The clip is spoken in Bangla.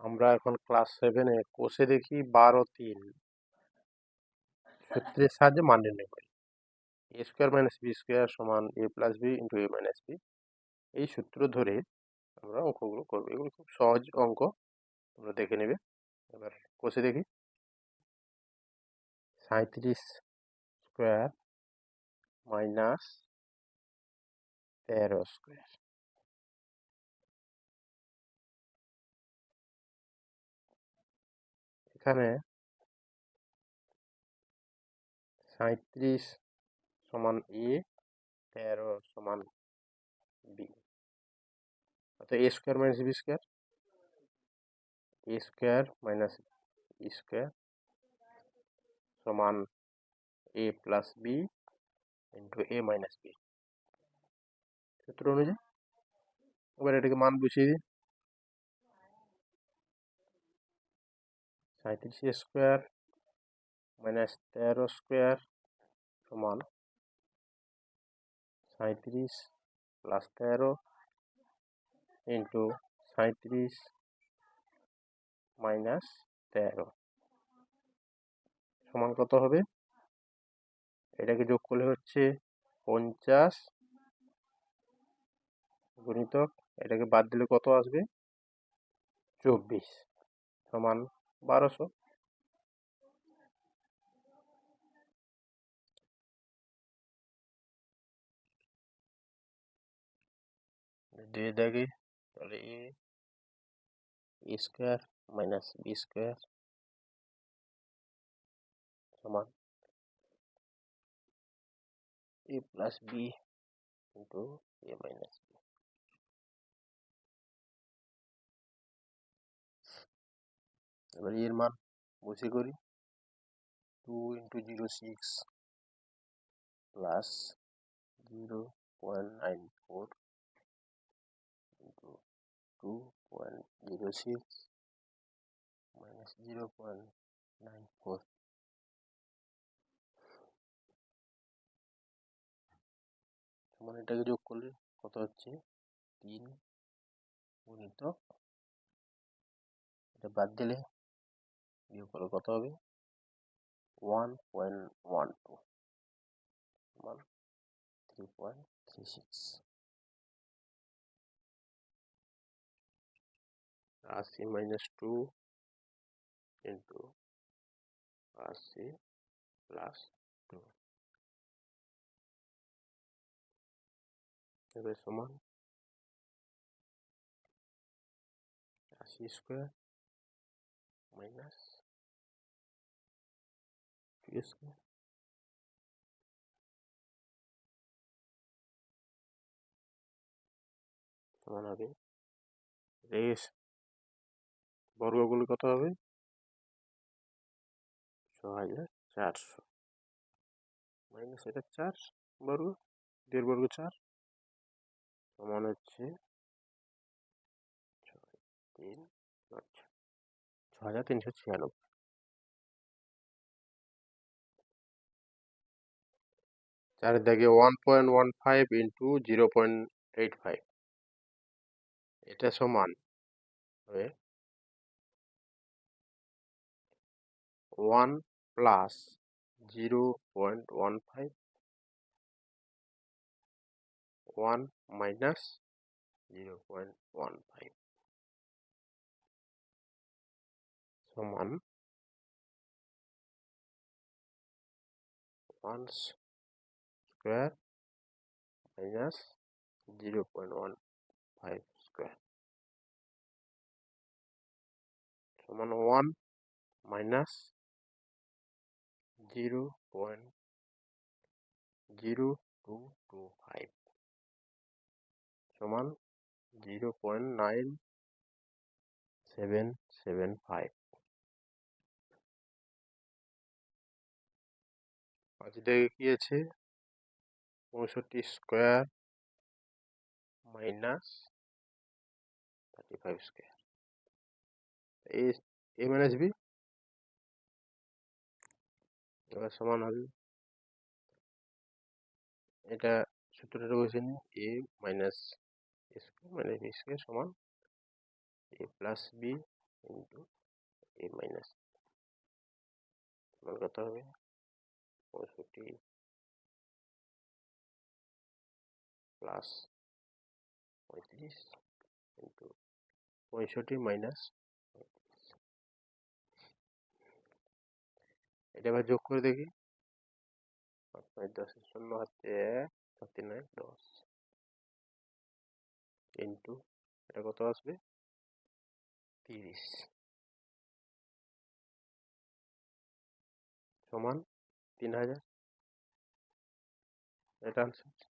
আমরা এখন ক্লাস সেভেনে কোষে দেখি বারো তিন। সূত্রের সাহায্যে মান নির্ণয় করি a square minus b square সমান a plus b into a minus b এই সূত্র ধরে আমরা অঙ্কগুলো করব। এগুলো খুব সহজ অঙ্ক। তোমরা দেখে নেবে। এবার কোষে দেখি। সাঁত্রিশ স্কোয়ার মাইনাস তেরো স্কোয়ার এখানে সাঁত্রিশ সমান এ, তেরো সমান বি। অর্থাৎ a square minus b square. A square minus square সমান a plus b into a minus b. সূত্র অনুযায়ী? এবার এটাকে মান বসিয়ে দিই। সাঁত্রিশ স্কোয়ার মাইনাস তেরো স্কোয়ার সমান সাঁত্রিশ প্লাস তেরো ইন্টু সাঁত্রিশ মাইনাস তেরো সমান কত হবে? এটাকে যোগ করলে হচ্ছে পঞ্চাশ গুণিতক, এটাকে বাদ দিলে কত আসবে? চব্বিশ সমান বারোশো দিয়ে দেখি তাহলে a a square minus b square সমান a plus b into a minus এবার এর মান বসে করি two into zero six plus zero point nine four into two point zero six minus zero point nine four সমান এটাকে যোগ করলে কত হচ্ছে? তিন গুণিত এটা বাদ দিলে বিয়োগ করলে কত হবে? ওয়ান পয়েন্ট ওয়ান টু সমান থ্রি পয়েন্ট থ্রি সিক্স আশি মাইনাস টু ইন্টু আশি প্লাস টু এবার সমান আশি স্কোয়ার মাইনাস স্কোয়ার সমান হবে রেস বর্গগুলো কত হবে ছ হাজার চারশো মাইনাস এটা চার বর্গ দেড় বর্গ চার সমান হচ্ছে তিন আচ্ছা ছ হাজার তিনশো ছিয়ানব্বই চারের দাগে one point one five into zero point eight five এটা সমান হবে one plus zero point one five one minus zero point one five সমান one square minus zero point one five square সমান one minus zero point zero two two five সমান zero point nine seven seven five পাঁচ থেকে কি আছে? পঁয়ষট্টি square minus thirty five square. A minus b? এবার সমান হবে। এটা সূত্রটা নিই a minus square minus b square সমান a plus b into a minus. সমান কত হবে? পঁয়ষট্টি প্লাস পঁয়ত্রিশ ইন্টু পঁয়ষট্টি মাইনাস এটা এবার যোগ করে দেখি। দশের শূন্য হাতে নয় দশ ইন্টু, এটা কত আসবে? তিরিশ। সমান তিন হাজার। এটা আনসার